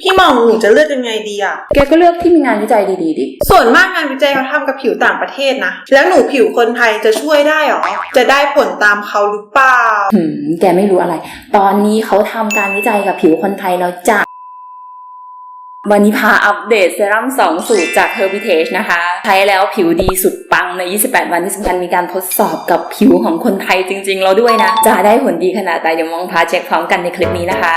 พี่หมองหนูจะเลือกยังไงดีอะแกก็เลือกที่มีงานวิจัยดีๆดิ ส่วนมากงานวิจัยเขาทำกับผิวต่างประเทศนะ แล้วหนูผิวคนไทยจะช่วยได้หรอ จะได้ผลตามเขาหรือเปล่า หืม แกไม่รู้อะไร ตอนนี้เขาทำการวิจัยกับผิวคนไทยแล้วจ้ะ วันนี้พาอัปเดตเซรั่ม2 สูตรจาก Herbitage นะคะ ใช้แล้วผิวดีสุดปังใน 28 วันที่สำคัญมีการทดสอบกับผิวของคนไทยจริง ๆ เราด้วยนะ จะได้ผลดีขนาดไหนเดี๋ยวมองพาเช็คพร้อมกันในคลิปนี้นะคะ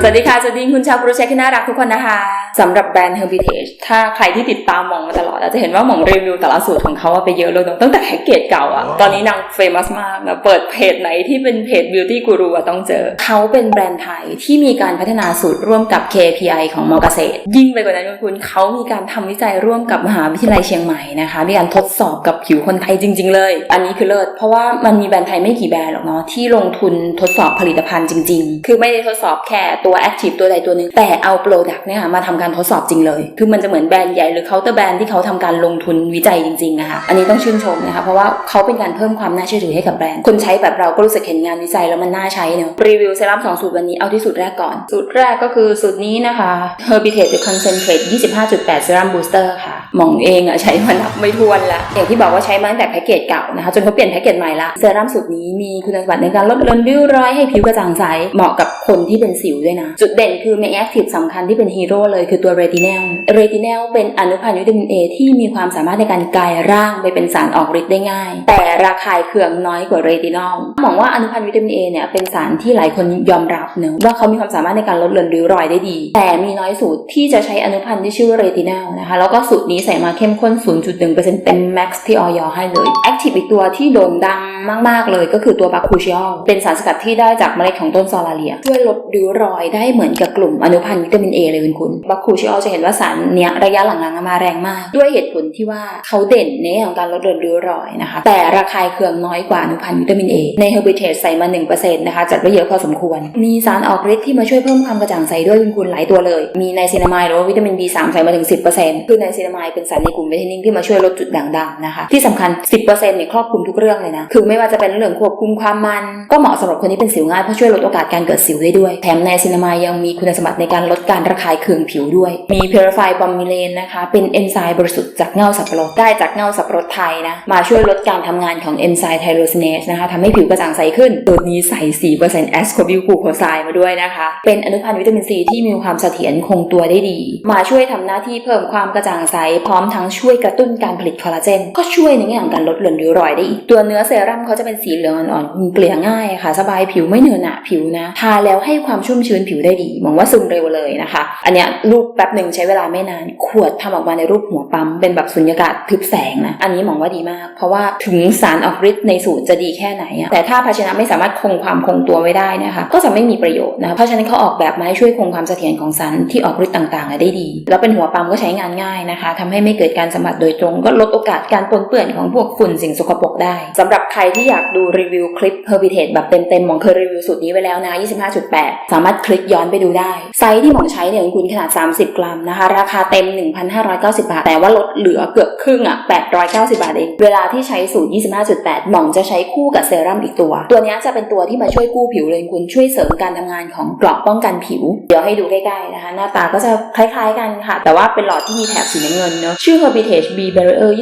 สวัสดีค่ะ สวัสดีคุณชาวโปรเจกต์ที่น่ารักทุกคนนะคะ สำหรับแบรนด์ Herbitage ถ้าใครที่ติดตามหมองมาตลอดอาจจะเห็นว่าหมองรีวิวแต่ละสูตรของเขาอะไปเยอะเลยตั้งแต่แพ็กเกจเก่าอะตอนนี้นางเฟมัสมากนะเปิดเพจไหนที่เป็นเพจ Beauty Guru อะต้องเจอ เขาเป็นแบรนด์ไทยที่มีการพัฒนาสูตรร่วมกับ KPI ของมอเกษตร ยิ่งไปกว่านั้นคุณเขามีการทำวิจัยร่วมกับมหาวิทยาลัยเชียงใหม่นะคะ มีการทดสอบกับผิวคนไทยจริง ๆ เลย อันนี้คือเลิศเพราะว่ามันมีแบรนด์ไทยไม่กี่แบรนด์หรอกเนาะที่ลงทุนทดสอบผลิตภัณฑ์จริง ๆ คือไม่ได้ทดสอบแค่ตัว Active ตัวใดตัวหนึ่งแต่เอาโปรดักต์เนี่ยมาทำการทดสอบจริงเลย คือมันจะเหมือนแบรนด์ใหญ่หรือเคาน์เตอร์แบรนด์ที่เขาทำการลงทุนวิจัยจริงๆนะคะอันนี้ต้องชื่นชมนะคะเพราะว่าเขาเป็นการเพิ่มความน่าเชื่อถือให้กับแบรนด์ คนใช้แบบเราก็รู้สึกเห็นงานวิจัยแล้วมันน่าใช้เนอะรีวิวเซรั่มสองสูตรวันนี้เอาที่สูตรแรกก่อน สูตรแรกก็คือสูตรนี้นะคะ Herbitage The Concentrate 25.8 Serum Booster ค่ะหมองเองอะใช้มานับไม่ถ้วนละอย่างที่บอกว่าใช้มาตั้งแต่แพ็กเกจเก่านะคะจนเขาเปลี่ยนแพ็กเกจใหม่ละเซรั่มสูตรนี้มีคุณสมบัติในการลดเลือนริ้วรอยให้ผิวกระจ่างใสเหมาะกับคนที่เป็นสิวด้วยนะ จุดเด่นคือมีแอคทีฟสำคัญที่เป็นฮีโร่เลยคือตัวเรตินลเรตินลเป็นอนุพันธ์วิตามิน A ที่มีความสามารถในการกลายร่างไปเป็นสารออกฤทธิ์ได้ง่าย แต่ราคายเคืองน้อยกว่าเรตินอลมองว่าอนุพันธ์วิตามิน A เนี่ยเป็นสารที่หลายคนยอมรับเนอะว่าเขามีความสามารถในการลดเลือนริ้วรอยได้ดี แต่มีน้อยสูตรที่จะใช้อนุพันธ์ที่ชื่อว่าเรตินลนะคะแล้วก็สูตรนี้ใส่มาเข้มข้น 0.1%เป็นแม็กซ์ที่ออยให้เลยแอคทีฟอีกตัวที่โด่งดังมาก ๆ เลยก็คือตัวบาคูชิอลเป็นสารสกัดที่ได้จากเมล็ดของต้นซอลาเลียช่วยลดริ้วรอยได้เหมือนกับกลุ่มอนุพันธ์วิตามิน A เลยคุณบาคูชิอลจะเห็นว่าสารเนี้ยระยะหลังๆมาแรงมาก ด้วยเหตุผลที่ว่าเขาเด่นในเรื่องของการลดเลือนริ้วรอยนะคะ แต่ราคายเคืองน้อยกว่าอนุพันธ์วิตามิน A ใน Herbitage ใส่มา 1%นะคะจัดไว้เยอะพอสมควร มีสารออกฤทธิ์ที่มาช่วยเพิ่มความกระจ่างใสด้วยคุณคุณหลายตัวเลย มีไนซินามายหรือว่าวิตามิน B3 ใส่มาถึง 10%คือไนซินามายเป็นสารในกลุ่มเวิตามินที่มาช่วยลดจุดด่างดำนะคะที่สำคัญ 10%เนี่ยครอบคลุมทุกเรื่องเลยนะคือไม่ว่าจะเป็นเรื่องควบคุมความมันก็เหมาะสำหรับคนที่เป็นสิวง่ายเพราะช่วยลดโอกาสการเกิดสิวได้ด้วยแถมไนซินามายยังมีคุณสมบัติในการลดการระคายเคืองผิวด้วย มี Purify b o m b i l a n นะคะ เป็นเอนไซม์บริสุทธิ์จากเงาสับปะรดได้จากเงาสับปะรดไทยนะ มาช่วยลดการทำงานของเอนไซม์ไทโรซินเนสนะคะทำให้ผิวกระจ่างใสขึ้น ตัวนี้ใส่ 4%แอสโคบิลกลูโคไซด์มาด้วยนะคะ เป็นอนุพันธ์วิตามินซีที่มีความเสถียรคงตัวได้ดี มาช่วยทำหน้าที่เพิ่มความกระจ่างใส พร้อมทั้งช่วยกระตุ้นการผลิตคอลลาเจน ก็ช่วยในแง่ของการลดเลือนริ้วรอยได้อีก ตัวเนื้อเซรั่มเขาจะเป็นสีเหลืองอ่อนๆเกลี่ยง่ายค่ะ สบายผิวไม่เหนอะหนะผิวนะ ทาแล้วให้ความชุ่มชื้นผิวได้ดี มองว่าซึมเร็วเลยนะคะ อันเนี้ยรูปแป๊บหนึ่งใช้เวลาไม่นาน ขวดทำออกมาในรูปหัวปั๊ม เป็นแบบสุญญากาศทึบแสงนะ อันนี้มองว่าดีมาก เพราะว่าถึงสารออกฤทธิ์ในสูตรจะดีแค่ไหนอะแต่ถ้าภาชนะไม่สามารถคงความคงตัวไว้ได้นะคะ ก็จะไม่มีประโยชน์นะเพราะฉะนั้นเขาออกแบบมาให้ช่วยคงความเสถียรของสารที่ออกฤทธิ์ต่างๆได้ดี แล้วเป็นหัวปั๊มก็ใช้งานง่ายนะคะทำให้ไม่เกิดการสัมผัสโดยตรง ก็ลดโอกาสการปนเปื้อนของพวกฝุ่นสิ่งสกปรกได้สำหรับใครที่อยากดูรีวิวคลิป Herbitage แบบเต็มๆมองเคยรีวิวสูตรนี้ไว้แล้วนะ25.8 สามารถคลิกย้อนไปดูได้ไซส์ที่หมองใช้เนี่ยคุณขนาด30 กรัมนะคะ ราคาเต็ม 1,590 บาท แต่ว่าลดเหลือเกือบครึ่งอะ890 บาทเอง เวลาที่ใช้สูตร 25.8 หมองจะใช้คู่กับเซรั่มอีกตัว ตัวนี้จะเป็นตัวที่มาช่วยกู้ผิวเลยคุณช่วยเสริมการทำงานของเกราะป้องกันผิว เดี๋ยวให้ดูใกล้ๆนะคะ หน้าตาก็จะคล้ายๆกันค่ะ แต่ว่าเป็นหลอดที่มีแถบสีน้ำเงินเนอะชื่อ Herbitage B Barrier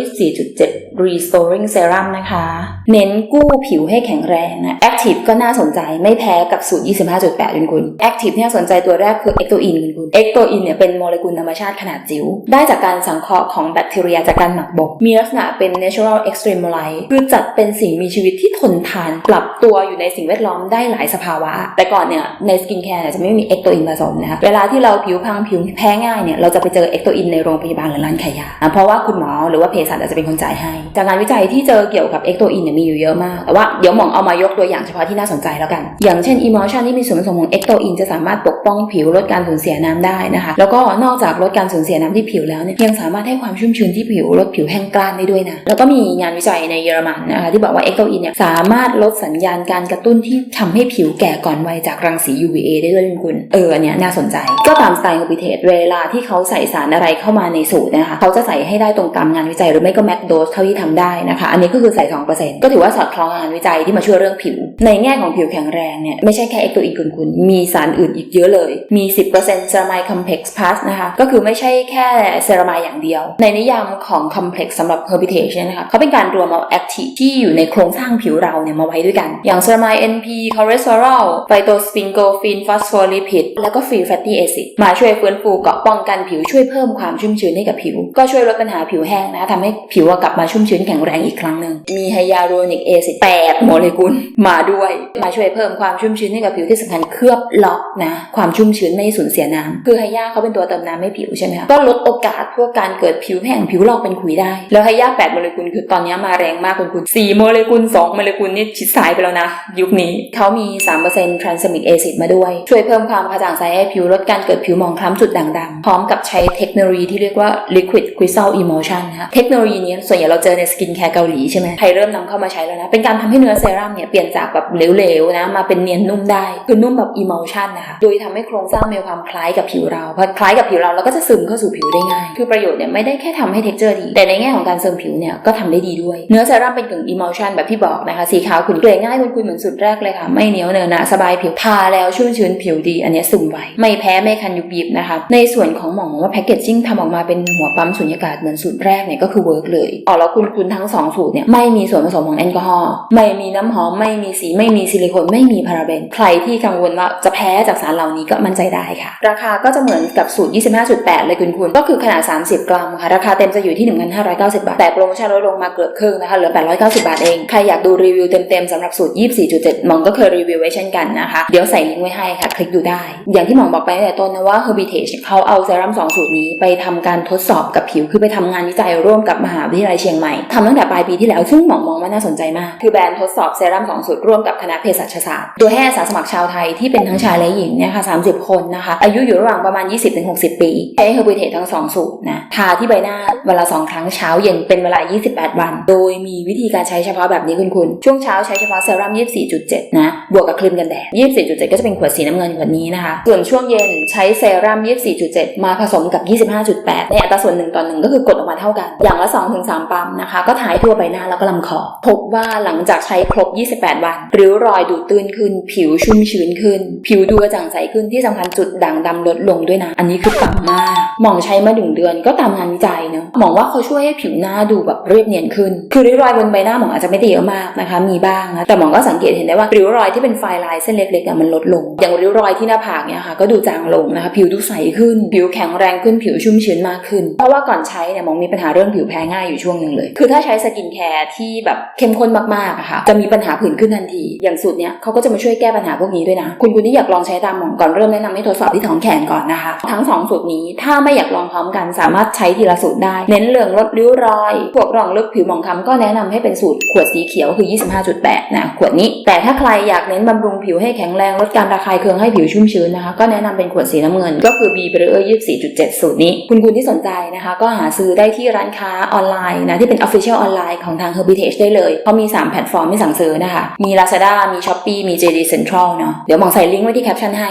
24.7 Restoring Serum นะคะ เน้นกู้ผิวให้แข็งแรงนะ Active ก็น่าสนใจไม่แพ้กับสูตร 25.8 คุณคุณ Active ที่น่าสนใจตัวแรกคือ Ectoin คุณคุณ Ectoin เนี่ยเป็นโมเลกุลธรรมชาติขนาดจิ๋วได้จากการสังเคราะห์ของแบคทีเรียจากการหมักบก มีลักษณะเป็น natural extremolite คือจัดเป็นสิ่งมีชีวิตที่ทนทาน ปรับตัวอยู่ในสิ่งแวดล้อมได้หลายสภาวะ แต่ก่อนเนี่ยในสกินแคร์เนี่ยจะไม่มี Ectoin ผสมนะคะเวลาที่เราผิวพังผิวแพ้ง่ายเนี่ยเราจะไปเจอ Ectoin ในโรงพยาบาลหรือร้านขายยานะเพราะว่าคุณหมอหรือว่าเภสัชอาจจะเป็นคนจ่ายให้จากงานวิจัยที่เจอเกี่ยวกับ Ectoin เนี่ยมีอยู่เยอะมากแต่ว่าเดี๋ยวหมองเอามายกตัวอย่างเฉพาะที่น่าสนใจแล้วกัน อย่างเช่น Emulsion ที่มีส่วนผสมของ Ectoin จะสามารถปกป้องผิวลดการสูญเสียน้ำได้นะคะแล้วก็นอกจากลดการสูญเสียน้ำที่ผิวแล้วเนี่ยยังสามารถให้ความชุ่มชื้นที่ผิวลดผิวแห้งกร้านได้ด้วยนะแล้วก็มีงานวิจัยในเยอรมันนะคะที่บอกว่าเอ็กโตอินเนี่ยสามารถลดสัญญาณการกระตุ้นที่ทำให้ผิวแก่ก่อนวัยจากรังสี UVA ได้ด้วยคุณเอออันเนี้ยน่าสนใจ ก็ตามสไตล์ของพิเทศเวลาที่เขาใส่สารอะไรเข้ามาในสูตรนะคะเขาจะใส่ให้ได้ตรงตามงานวิจัยหรือไม่ก็แม็กโดสเท่าที่ทำได้นะคะอันนี้ก็คือใส่2%ก็ถือว่าสอดคล้องงานวิจัยที่มาช่วยเรื่องผิว ในแง่ของผิวแข็งแรงเนี่ยไม่ใช่แค่เอ็กโตอินคุณคุณมีสารอื่นอีกเยอะเลยมี 10%ซรามายคอมเพล็กซ์พลัสนะคะก็คือไม่ใช่แค่เซรามายอย่างเดียว ในนิยามของคอมเพล็กซ์สำหรับ Herbitage เนี่ยนะคะเขาเป็นการรวมเอาแอคทีฟที่อยู่ในโครงสร้างผิวเราเนี่ยมาไว้ด้วยกัน อย่างเซรามาย NP คอเลสเตอรอลไฟโตสฟิงโกฟินฟอสโฟลิพิดแล้วก็ฟรีแฟตตี้แอซิดมาช่วยฟื้นฟูเกาะป้องกันผิวช่วยเพิ่มความชุ่มชื้นให้กับผิว ก็ช่วยลดปัญหาผิวแห้งนะทำให้ผิวกลับมาชุ่มชื้นแข็งแรงอีกครั้งหนึ่งมีไฮยาลูรอนิกแอซิด8โมเลกุลมาด้วยมาช่วยเพิ่มความชุ่มชื้นให้กับผิวที่สำคัญเคลือบล็อกนะความชุ่มชื้นไม่สูญเสียน้ำคือไฮยาเขาเป็นตัวเติมน้ำให้ผิวใช่ไหมคะก็ลดโอกาสพวกการเกิดผิวแห้งผิวลอกเป็นขุยได้ แล้วไฮยา8โมเลกุลคือตอนนี้มาแรงมากคุณคุณ4โมเลกุล2โมเลกุลนี่ชิดสายไปแล้วนะ ยุคนี้เขามี3% transamic acid มาด้วย ช่วยเพิ่มความกระจ่างใสให้ผิวลดการเกิดผิวหมองคล้ำจุดด่างดำพร้อมกับใช้เทคโนโลยีที่เรียกว่า liquid crystal emulsion นะคะเทคโนโลยีนี้ส่วนใหญ่เราเจอในสกินแคร์เกาหลีใช่ไหมไทยเริ่มนำเข้ามาใช้แล้วนะเป็นการทำให้เนื้อเซรั่มเนี่ยเปลี่ยนจากแบบเหลวๆนะมาเป็นเนียนนุ่มได้คือนุ่มแบบ emulsion นะคะโดยทำให้โครงสร้างมีความคล้ายกับผิวเราพอคล้ายกับผิวเราเราก็จะซึมเข้าสู่ผิวได้ง่าย คือประโยชน์เนี่ยไม่ได้แค่ทำให้ texture ดี แต่ในแง่ของการเสริมผิวเนี่ยก็ทำได้ดีด้วย เนื้อเซรั่มเป็นกึ่ง emulsion แบบที่บอกนะคะ สีขาวขุ่นเกลี่ยง่ายคุณๆเหมือนสุดแรกเลยค่ะ ไม่เหนียวเนอะหนะสบายผิวทาแล้วชุ่มชื้นผิวดี อันนี้ซึมไวไม่แพ้ไม่คันยุบยิบนะคะ ในส่วนของหมองว่าแพคเกจจิ้งทำออกมาเป็นหัวปั๊มสุญญากาศเหมือนสูตรแรกเนี่ยก็คือเวิร์กเลยอ๋อแล้วคุณคุณทั้งสองสูตรเนี่ยไม่มีส่วนผสมของแอลกอฮอล์ไม่มีน้ำหอมไม่มีสีไม่มีซิลิโคนไม่มีพาราเบนใครที่กังวลว่าจะแพ้จากสารเหล่านี้ก็มั่นใจได้ค่ะ ราคาก็จะเหมือนกับสูตร 25.8 เลยคุณคุณ ก็คือขนาด 30 กรัมค่ะ ราคาเต็มจะอยู่ที่ 1,590 บาท แต่โปรโมชั่นลดลงมาเกือบครึ่งนะคะ เหลือ 890 บาทเอง ใครอยากดูรีวิวเต็มๆสำหรับสูตร 24.7 มองก็เคยรีวิวไว้เช่นกันนะคะ เดี๋ยวใส่ลิงก์ไว้ให้ค่ะ คลิกดูได้ อย่างที่หมองบอกไปแต่ต้นนะว่า Herbitage เขาเอาเซรั่ม2สูตรนี้ไปทำการทดสอบกับผิว คือไปทำงานวิจัยร่วมกับมหาวิทยาลัยเชียงใหม่ทำตั้งแต่ปลายปีที่แล้ว ซึ่งหมองมองว่าน่าสนใจมาก คือแบรนด์ทดสอบเซรั่ม2สูตรร่วมกับคณะเภสัชศาสตร์ โดยให้อาสาสมัครชาวไทยที่เป็นทั้งชายและหญิงเนี่ยค่ะ30 คนนะคะ อายุอยู่ระหว่างประมาณ20-60 ปีใช้ Herbitage ทั้ง2สูตรนะทาที่ใบหน้าวันละ2ครั้งเช้าเย็นเป็นเวลา 28 วัน โดยมีวิธีการใช้เฉพาะแบบนี้คุณคุณช่วงเช้าใช้เฉพาะเซรั่ม 24.7 นะ บวกกับครีมกันแดด 24.7 ก็จะเป็นขวดสีน้ำเงินขวดนี้นะคะ ส่วนช่วงเย็นใช้เซรั่ม 24.7 มาผสมกับ 25.8 ในอัตราส่วน1ต่อ1ก็คือกดออกมาเท่ากัน อย่างละ 2-3 ปั๊มนะคะ ก็ถ่ายทั่วใบหน้าแล้วก็ลำคอ พบว่าหลังจากใช้ครบ 28 วัน ริ้วรอยดูดตื้นขึ้น ผิวชุ่มชื้นขึ้น ผิวดูกระจ่างใสขึ้นที่สำคัญจุดด่างดำลดลงด้วยนะอันนี้คือปังมากหมองใช้มาหนึ่งเดือนก็ตามงานวิจัยเนอะหมองว่าเขาช่วยให้ผิวหน้าดูแบบเรียบเนียนขึ้น คือริ้วรอยบนใบหน้าหมองอาจจะไม่ได้เยอะมากนะคะ มีบ้างนะแต่หมองก็สังเกตเห็นได้ว่าริ้วรอยที่เป็นไฟลายเส้นเล็กๆอะมันลดลง อย่างริ้วรอยที่หน้าผากเนี่ยค่ะก็ดูจางลงนะคะ ผิวดูใสขึ้น ผิวแข็งแรงขึ้นผิวชุ่มชื้นมากขึ้น เพราะว่าก่อนใช้เนี่ยหมองมีปัญหาเรื่องผิวแพ้ง่ายอยู่ช่วงหนึ่งเลย คือถ้าใช้สกินแคร์ที่แบบเข้มข้นมากๆอะค่ะจะมีปัญหาผื่นขึ้นทันที อย่างสูตรเนี้ยเขาก็จะมาช่วยแก้ปัญหาพวกนี้ด้วยนะ คุณคุณที่อยากลองใช้ตามหมองก่อนเริ่มแนะนำให้ทดสอบที่ท้องแขนก่อนนะคะทั้งสองสูตรนี้ ถ้าไม่อยากลองพร้อมกันสามารถใช้ทีละสูตรได้ เน้นเรื่องลดริ้วรอย พวกรองลึกผิวหมองคล้ำก็แนะนำให้เป็นสูตรขวดสีเขียวคือ 25.8 นะ ขวดนี้ แต่ถ้าใครอยากเน้นบำรุงผิวให้แข็งแรงลดการระคายเคืองให้ผิวชุ่มชื้นนะคะ ก็แนะนำเป็นขวดสีน้ำเงิน ก็คือ B b r e e r 24.7 สูตรนี้ คุณคุณที่สนใจนะคะ ก็หาซื้อได้ที่ร้านค้าออนไลน์นะที่เป็น Official ออนไลน์ของทาง Herbitage ได้เลยเพราะมี 3 แพลตฟอร์มให้สั่งซื้อนะคะ มี Lazada มี Shopee มี JD Central เนาะเดี๋ยวหมองใส่ลิงก์ไว้ที่แคปชั่นให้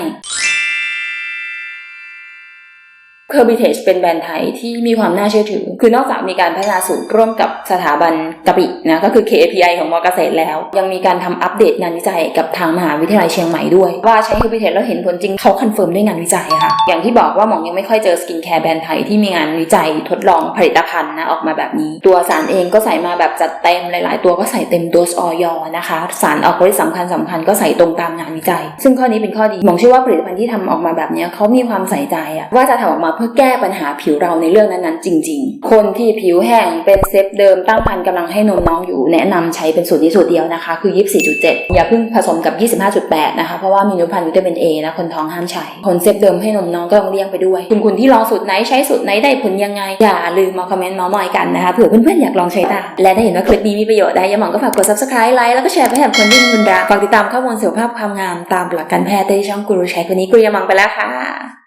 c e r b i t a g e เป็นแบรนด์ไทยที่มีความน่าเชื่อถือ คือนอกจากมีการพัฒนาสูตรร่วมกับสถาบันกะปินะก็คือ KAPI ของมอเกษตรแล้ว ยังมีการทำอัปเดตงานวิจัยกับทางมหาวิทยาลัยเชียงใหม่ด้วย ว่าใช้ c e r b i t a g e แล้วเห็นผลจริงเขาคอนเฟิร์มด้วยงานวิจัยค่ะ อย่างที่บอกว่าหมองยังไม่ค่อยเจอสกินแคร์แบรนด์ไทยที่มีงานวิจัยทดลองผลิตภัณฑ์นะออกมาแบบนี้ ตัวสารเองก็ใส่มาแบบจัดเต็มหลาย ๆ ตัวก็ใส่เต็มโดสออยนะคะ สารออกฤทธิ์สำคัญสำคัญก็ใส่ตรงตามงานวิจัย ซึ่งข้อนี้เป็นข้อดีหมองเชื่อว่าผลิตภัณฑ์ที่ทำออกมาแบบนี้เขามีความใส่ใจอะว่าจะทำออกมาเพื่อแก้ปัญหาผิวเราในเรื่องนั้นๆ จริง ๆ คนที่ผิวแห้งเป็นเซฟเดิมตั้งครรภ์กำลังให้นมน้องอยู่แนะนำใช้เป็นสูตรนี้สูตรเดียวนะคะ คือ 24.7 อย่าเพิ่งผสมกับ 25.8 นะคะ เพราะว่ามีนุพันธ์วิตามิน A นะคนท้องห้ามใช้ คนเซฟเดิมให้นมน้องก็ต้องเลี่ยงไปด้วย คุณคุณที่ลองสูตรไหนใช้สูตรไหนได้ผลยังไง อย่าลืมมาคอมเมนต์มาส์มอยกันนะคะเผื่อเพื่อนๆอยากลองใช้ตามและถ้าเห็นว่าคลิปนี้มีประโยชน์ได้ย่าหมองก็ฝากกด subscribe ไลค์แล้วก็แชร์ไปให้คนที่คุณรักฝากติดตามข้อมูลสุขภาพความงามตามหลักการแพทย์ได้ช่องกูรูใช้คนนี้กูยามังไปแล้วค่ะ